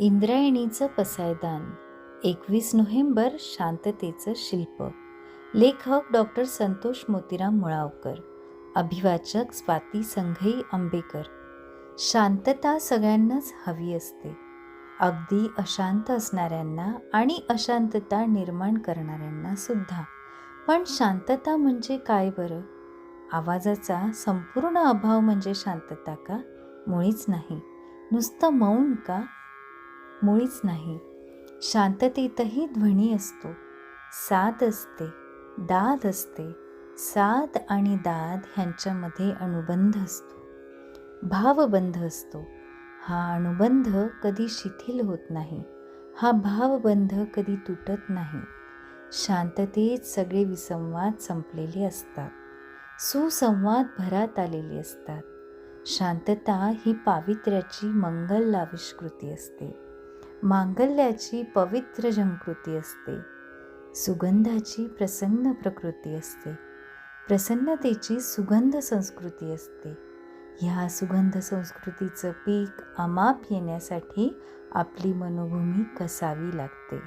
इंद्रायणीचं पसायदान. एकवीस नोव्हेंबर शांततेचं शिल्प. लेखक डॉक्टर संतोष मोतीराम मुळावकर. अभिवाचक स्वाती संघई आंबेकर. शांतता सगळ्यांनाच हवी असते. अगदी अशांत असणाऱ्यांना आणि अशांतता निर्माण करणाऱ्यांना सुद्धा. पण शांतता म्हणजे काय बरं? आवाजाचा संपूर्ण अभाव म्हणजे शांतता का? मुळीच नाही. नुसतं मौन का? मुळीच नाही. शांततेतही ध्वनी असतो. साद असते दाद असते. साद आणि दाद ह्यांच्यामध्ये अनुबंध असतो. भावबंध असतो. हा अनुबंध कधी शिथिल होत नाही. हा भावबंध कधी तुटत नाही. शांततेत सगळे विसंवाद संपलेले असतात. सुसंवाद भरात आलेले असतात. शांतता ही पावित्र्याची मंगल आविष्कृती असते. मांगल्याची पवित्र जंकृती असते. सुगंधाची प्रसन्न प्रकृती असते. प्रसन्नतेची सुगंध संस्कृती असते. ह्या सुगंध संस्कृतीचं पीक अमाप येण्यासाठी आपली मनोभूमी कसावी लागते.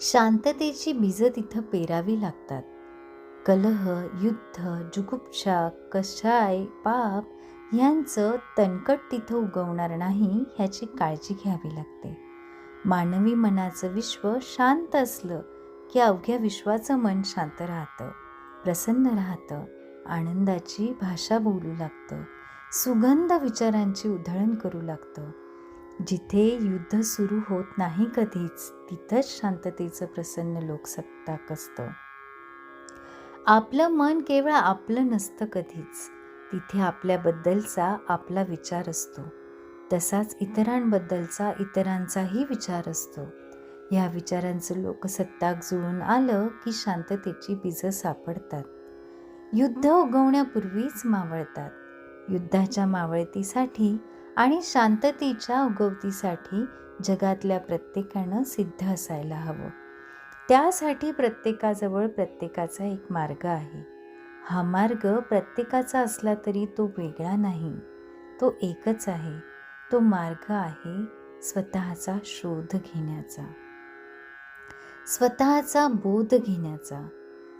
शांततेची बीजं तिथं पेरावी लागतात. कलह युद्ध जुगुप्सा कषाय पाप यांचं तणकट तिथं उगवणार नाही ह्याची काळजी घ्यावी लागते. मानवी मनाचं विश्व शांत असलं की अवघ्या विश्वाचं मन शांत राहतं प्रसन्न राहतं आनंदाची भाषा बोलू लागतं सुगंध विचारांची उधळण करू लागतं. जिथे युद्ध सुरू होत नाही कधीच तिथंच शांततेचं प्रसन्न लोकसत्ताक असतं आपलं मन केवळ आपलं नसतं कधीच तिथे आपल्याबद्दलचा आपला विचार असतो. तसाच इतरांबद्दलचा इतरांचाही विचार असतो. ह्या विचारांचं लोकसत्ताक जुळून आलं की शांततेची बीजं सापडतात. युद्ध उगवण्यापूर्वीच मावळतात. युद्धाच्या मावळतीसाठी आणि शांततेच्या उगवतीसाठी जगातल्या प्रत्येकानं सिद्ध असायला हवं. त्यासाठी प्रत्येकाजवळ प्रत्येकाचा एक मार्ग आहे. हा मार्ग प्रत्येकाचा असला तरी तो वेगळा नाही. तो एकच आहे. तो मार्ग आहे स्वतःचा शोध घेण्याचा. स्वतःचा बोध घेण्याचा.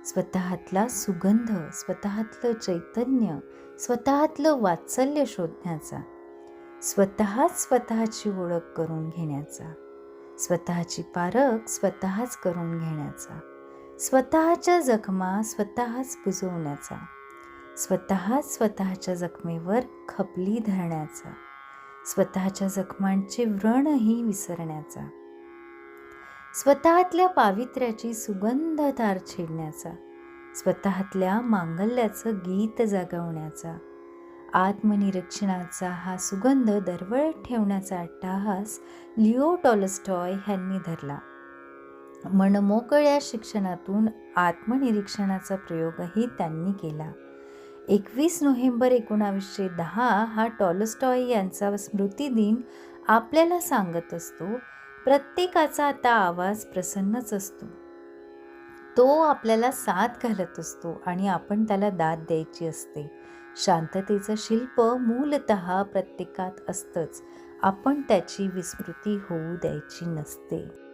स्वतःतला सुगंध स्वतःतलं चैतन्य स्वतःतलं वात्सल्य शोधण्याचा. स्वतःच स्वतःची ओळख करून घेण्याचा. स्वतःची पारख स्वतःच करून घेण्याचा. स्वतःच्या जखमा स्वतःच बुजवण्याचा. स्वतःच स्वतःच्या जखमेवर खपली धरण्याचा. स्वतःच्या जखमांचे व्रणही विसरण्याचा. स्वतःतल्या पावित्र्याची सुगंध तार छेडण्याचा. स्वतःतल्या मांगल्याचं गीत जागवण्याचा. आत्मनिरीक्षणाचा हा सुगंध दरवळत ठेवण्याचा अट्टाहास लिओ टॉलस्टॉय ह्यांनी धरला. मनमोकळ्या शिक्षणातून आत्मनिरीक्षणाचा प्रयोगही त्यांनी केला. एकवीस नोव्हेंबर एकोणावीसशे दहा हा टॉलस्टॉय यांचा स्मृतिदिन आपल्याला सांगत असतो प्रत्येकाचा आता आवाज प्रसन्नच असतो. तो आपल्याला साथ घालत असतो आणि आपण त्याला दाद द्यायची असते. शांततेचं शिल्प मूलत प्रत्येकात असतंच. आपण त्याची विस्मृती होऊ द्यायची नसते.